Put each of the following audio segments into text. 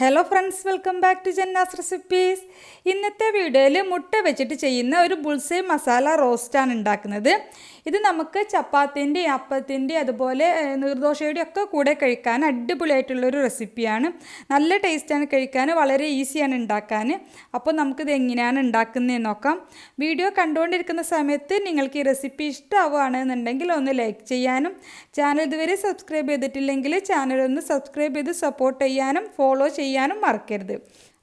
Hello friends welcome back to Janna's recipes ഇന്നത്തെ വീഡിയോയിൽ മുട്ട വെച്ചിട്ട് ചെയ്യുന്ന ഒരു ബുൾസൈ മസാല റോസ്റ്റാണ് ഉണ്ടാക്കുന്നത്. ഇത് നമുക്ക് ചപ്പാത്തിന്റെ അപ്പത്തിന്റെ അതുപോലെ നീർദോശയുടെ ഒക്കെ കൂടെ കഴിക്കാൻ അടിപൊളിയായിട്ടുള്ളൊരു റെസിപ്പിയാണ് നല്ല ടേസ്റ്റാണ് കഴിക്കാൻ വളരെ ഈസിയാണ് ഉണ്ടാക്കാൻ. അപ്പോൾ നമുക്കിത് എങ്ങനെയാണ് ഉണ്ടാക്കുന്നതെന്ന് നോക്കാം. വീഡിയോ കണ്ടുകൊണ്ടിരിക്കുന്ന സമയത്ത് നിങ്ങൾക്ക് ഈ റെസിപ്പി ഇഷ്ടമാവുകയാണെന്നുണ്ടെങ്കിൽ ഒന്ന് ലൈക്ക് ചെയ്യാനും ചാനൽ ഇതുവരെ സബ്സ്ക്രൈബ് ചെയ്തിട്ടില്ലെങ്കിൽ ചാനൽ ഒന്ന് സബ്സ്ക്രൈബ് ചെയ്ത് സപ്പോർട്ട് ചെയ്യാനും ഫോളോ ചെയ്യാനും മറക്കരുത്.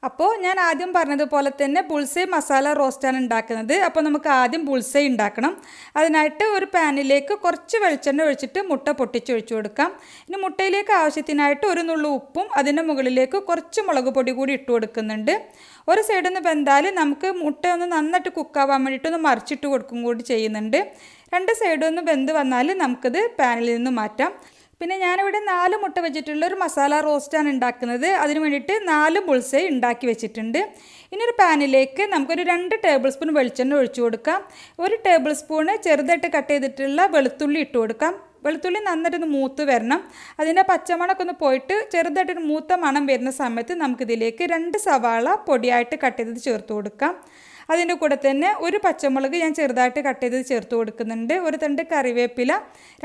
അപ്പോൾ ഞാൻ ആദ്യം പറഞ്ഞതുപോലെ തന്നെ ബുൾസൈ മസാല റോസ്റ്റാണ് ഉണ്ടാക്കുന്നത്. അപ്പോൾ നമുക്ക് ആദ്യം ബുൾസൈ ഉണ്ടാക്കണം. അതിനായിട്ട് ഒരു പാനിലേക്ക് കുറച്ച് വെളിച്ചെണ്ണ ഒഴിച്ചിട്ട് മുട്ട പൊട്ടിച്ചൊഴിച്ചു കൊടുക്കാം. ഇനി മുട്ടയിലേക്ക് ആവശ്യത്തിനായിട്ട് ഒരു നുള്ളു ഉപ്പും അതിന്റെ മുകളിലേക്ക് കുറച്ച് മുളക് പൊടി കൂടി ഇട്ട് കൊടുക്കുന്നുണ്ട്. ഒരു സൈഡിൽ നിന്ന് വെന്താൽ നമുക്ക് മുട്ട ഒന്ന് നന്നായിട്ട് കുക്കാവാൻ വേണ്ടിയിട്ട് ഒന്ന് മറിച്ചിട്ട് കൊടുക്കും കൂടി ചെയ്യുന്നുണ്ട്. രണ്ട് സൈഡും ഒന്ന് വെന്ത് വന്നാൽ നമുക്കിത് പാനിൽ നിന്ന് മാറ്റാം. പിന്നെ ഞാനിവിടെ നാല് മുട്ട വെച്ചിട്ടുള്ള ഒരു മസാല റോസ്റ്റാണ് ഉണ്ടാക്കുന്നത്. അതിന് വേണ്ടിയിട്ട് നാല് ബുൾസൈ ഉണ്ടാക്കി വെച്ചിട്ടുണ്ട്. ഇനി ഒരു പാനിലേക്ക് നമുക്കൊരു രണ്ട് ടേബിൾ സ്പൂൺ വെളിച്ചെണ്ണ ഒഴിച്ചു കൊടുക്കാം. ഒരു ടേബിൾ സ്പൂണ് ചെറുതായിട്ട് കട്ട് ചെയ്തിട്ടുള്ള വെളുത്തുള്ളി ഇട്ട് കൊടുക്കാം. വെളുത്തുള്ളി നന്നായിട്ടൊന്ന് മൂത്ത് വരണം. അതിന്റെ പച്ചമണമൊക്കെ ഒന്ന് പോയിട്ട് ചെറുതായിട്ടൊരു മൂത്ത മണം വരുന്ന സമയത്ത് നമുക്കിതിലേക്ക് രണ്ട് സവാള പൊടിയായിട്ട് കട്ട് ചെയ്തത് ചേർത്ത് കൊടുക്കാം. അതിന്റെ കൂടെ തന്നെ ഒരു പച്ചമുളക് ഞാൻ ചെറുതായിട്ട് കട്ട് ചെയ്ത് ചേർത്ത് കൊടുക്കുന്നുണ്ട്. ഒരു തണ്ട് കറിവേപ്പില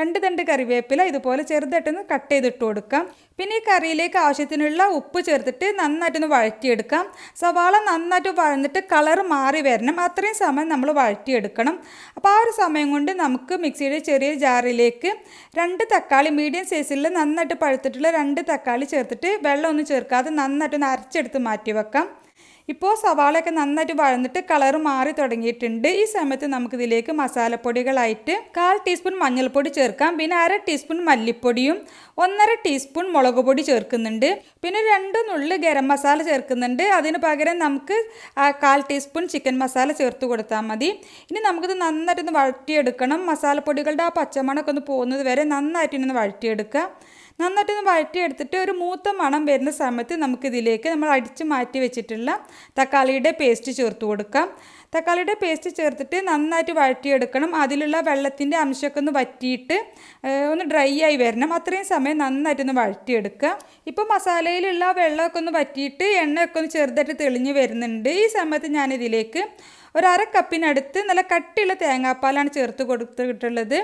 രണ്ട് തണ്ട് കറിവേപ്പില ഇതുപോലെ ചെറുതായിട്ടൊന്ന് കട്ട് ചെയ്തിട്ട് കൊടുക്കാം. പിന്നെ ഈ കറിയിലേക്ക് ആവശ്യത്തിനുള്ള ഉപ്പ് ചേർത്തിട്ട് നന്നായിട്ടൊന്ന് വഴറ്റിയെടുക്കാം. സവാള നന്നായിട്ട് വഴന്നിട്ട് കളർ മാറി വരണം. അത്രയും സമയം നമ്മൾ വഴറ്റിയെടുക്കണം. അപ്പോൾ ആ ഒരു സമയം കൊണ്ട് നമുക്ക് മിക്സിയുടെ ചെറിയ ജാറിലേക്ക് രണ്ട് തക്കാളി മീഡിയം സൈസിൽ നന്നായിട്ട് പഴുത്തിട്ടുള്ള രണ്ട് തക്കാളി ചേർത്തിട്ട് വെള്ളമൊന്നും ചേർക്കാതെ നന്നായിട്ടൊന്ന് അരച്ചെടുത്ത് മാറ്റി വെക്കാം. ഇപ്പോൾ സവാളയൊക്കെ നന്നായിട്ട് വഴന്നിട്ട് കളർ മാറി തുടങ്ങിയിട്ടുണ്ട്. ഈ സമയത്ത് നമുക്കിതിലേക്ക് മസാലപ്പൊടികളായിട്ട് കാൽ ടീസ്പൂൺ മഞ്ഞൾപ്പൊടി ചേർക്കാം. പിന്നെ അര ടീസ്പൂൺ മല്ലിപ്പൊടിയും ഒന്നര ടീസ്പൂൺ മുളക് പൊടി ചേർക്കുന്നുണ്ട്. പിന്നെ രണ്ട് നുള്ളി ഗരം മസാല ചേർക്കുന്നുണ്ട്. അതിന് പകരം നമുക്ക് കാൽ ടീസ്പൂൺ ചിക്കൻ മസാല ചേർത്ത് കൊടുത്താൽ മതി. ഇനി നമുക്കിത് നന്നായിട്ടൊന്ന് വഴറ്റിയെടുക്കണം. മസാലപ്പൊടികളുടെ ആ പച്ചമണമൊക്കെ ഒന്ന് പോകുന്നത് വരെ നന്നായിട്ടൊന്ന് വഴറ്റിയെടുക്കുക. നന്നായിട്ടൊന്ന് വഴറ്റിയെടുത്തിട്ട് ഒരു മൂത്ത മണം വരുന്ന സമയത്ത് നമുക്കിതിലേക്ക് നമ്മൾ അടിച്ച് മാറ്റി വെച്ചിട്ടുള്ള തക്കാളിയുടെ പേസ്റ്റ് ചേർത്ത് കൊടുക്കാം. തക്കാളിയുടെ പേസ്റ്റ് ചേർത്തിട്ട് നന്നായിട്ട് വഴറ്റിയെടുക്കണം. അതിലുള്ള വെള്ളത്തിന്റെ അംശമൊക്കെ ഒന്ന് വറ്റിയിട്ട് ഒന്ന് ഡ്രൈ ആയി വരണം. അത്രയും സമയം നന്നായിട്ടൊന്ന് വഴറ്റിയെടുക്കുക. ഇപ്പോൾ മസാലയിലുള്ള വെള്ളമൊക്കെ ഒന്ന് വറ്റിയിട്ട് എണ്ണയൊക്കെ ഒന്ന് ചെറുതായിട്ട് തെളിഞ്ഞ് വരുന്നുണ്ട്. ഈ സമയത്ത് ഞാനിതിലേക്ക് ഒരു അര കപ്പിനടുത്ത് നല്ല കട്ടിയുള്ള തേങ്ങാപ്പാലാണ് ചേർത്ത് കൊടുത്തിട്ടുള്ളത്.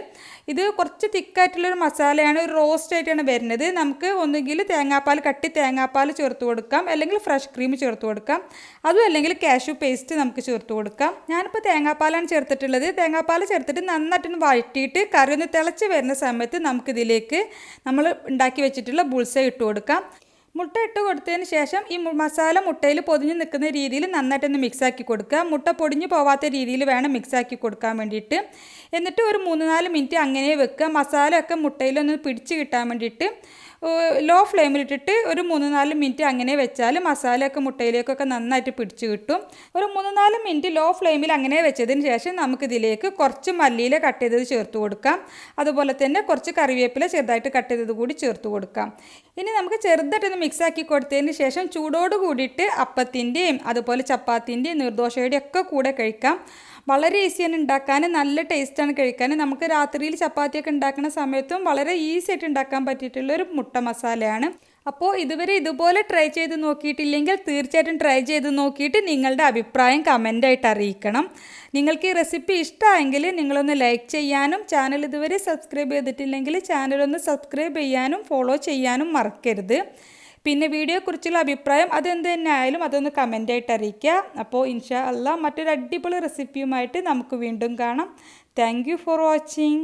ഇത് കുറച്ച് തിക്കായിട്ടുള്ളൊരു മസാലയാണ് ഒരു റോസ്റ്റ് ആയിട്ടാണ് വരുന്നത്. നമുക്ക് ഒന്നുകിൽ തേങ്ങാപ്പാൽ കട്ടി തേങ്ങാപ്പാൽ ചേർത്ത് കൊടുക്കാം. അല്ലെങ്കിൽ ഫ്രഷ് ക്രീം ചേർത്ത് കൊടുക്കാം. അതും അല്ലെങ്കിൽ കാഷ്യൂ പേസ്റ്റ് നമുക്ക് ചേർത്ത് കൊടുക്കാം. ഞാനിപ്പോൾ തേങ്ങാപ്പാലാണ് ചേർത്തിട്ടുള്ളത്. തേങ്ങാപ്പാൽ ചേർത്തിട്ട് നന്നായിട്ടൊന്ന് വഴറ്റിയിട്ട് കറി ഒന്ന് തിളച്ച് വരുന്ന സമയത്ത് നമുക്കിതിലേക്ക് നമ്മൾ ഉണ്ടാക്കി വെച്ചിട്ടുള്ള ബുൾസ ഇട്ട് കൊടുക്കാം. മുട്ട ഇട്ട് കൊടുത്തതിന് ശേഷം ഈ മസാല മുട്ടയിൽ പൊതിഞ്ഞ് നിൽക്കുന്ന രീതിയിൽ നന്നായിട്ടൊന്ന് മിക്സാക്കി കൊടുക്കുക. മുട്ട പൊടിഞ്ഞു പോവാത്ത രീതിയിൽ വേണം മിക്സാക്കി കൊടുക്കാൻ വേണ്ടിയിട്ട്. എന്നിട്ട് ഒരു മൂന്ന് നാല് മിനിറ്റ് അങ്ങനെ വെക്കുക. മസാല ഒക്കെ മുട്ടയിലൊന്ന് പിടിച്ച് കിട്ടാൻ വേണ്ടിയിട്ട് ലോ ഫ്ലെയിമിലിട്ടിട്ട് ഒരു മൂന്ന് നാല് മിനിറ്റ് അങ്ങനെ വെച്ചാൽ മസാലയൊക്കെ മുട്ടയിലേക്കൊക്കെ നന്നായിട്ട് പിടിച്ചു കിട്ടും. ഒരു മൂന്ന് നാല് മിനിറ്റ് ലോ ഫ്ലെയിമിൽ അങ്ങനെ വെച്ചതിന് ശേഷം നമുക്കിതിലേക്ക് കുറച്ച് മല്ലിയില കട്ട് ചെയ്തത് ചേർത്ത് കൊടുക്കാം. അതുപോലെ തന്നെ കുറച്ച് കറിവേപ്പില ചെറുതായിട്ട് കട്ട് ചെയ്തത് കൂടി ചേർത്ത് കൊടുക്കാം. ഇനി നമുക്ക് ചെറുതായിട്ടൊന്ന് മിക്സ് ആക്കി കൊടുത്തതിന് ശേഷം ചൂടോട് കൂടിയിട്ട് അപ്പത്തിന്റെയും അതുപോലെ ചപ്പാത്തിന്റെയും നിർദോഷയുടെയും ഒക്കെ കൂടെ കഴിക്കാം. വളരെ ഈസിയാണ് ഉണ്ടാക്കാൻ നല്ല ടേസ്റ്റാണ് കഴിക്കാൻ. നമുക്ക് രാത്രിയിൽ ചപ്പാത്തിയൊക്കെ ഉണ്ടാക്കുന്ന സമയത്തും വളരെ ഈസി ആയിട്ട് ഉണ്ടാക്കാൻ പറ്റിയിട്ടുള്ള ഒരു മുട്ട മസാലയാണ്. അപ്പോൾ ഇതുവരെ ഇതുപോലെ ട്രൈ ചെയ്ത് നോക്കിയിട്ടില്ലെങ്കിൽ തീർച്ചയായിട്ടും ട്രൈ ചെയ്ത് നോക്കിയിട്ട് നിങ്ങളുടെ അഭിപ്രായം കമന്റായിട്ട് അറിയിക്കണം. നിങ്ങൾക്ക് ഈ റെസിപ്പി ഇഷ്ടമായെങ്കിൽ നിങ്ങളൊന്ന് ലൈക്ക് ചെയ്യാനും ചാനൽ ഇതുവരെ സബ്സ്ക്രൈബ് ചെയ്തിട്ടില്ലെങ്കിൽ ചാനലൊന്ന് സബ്സ്ക്രൈബ് ചെയ്യാനും ഫോളോ ചെയ്യാനും മറക്കരുത്. പിന്നെ വീഡിയോയെക്കുറിച്ചുള്ള അഭിപ്രായം അതെന്ത് തന്നെ ആയാലും അതൊന്ന് കമന്റായിട്ട് അറിയിക്കുക അപ്പോൾ ഇൻഷാ അല്ല മറ്റൊരു അടിപൊളി റെസിപ്പിയുമായിട്ട് നമുക്ക് വീണ്ടും കാണാം. Thank for watching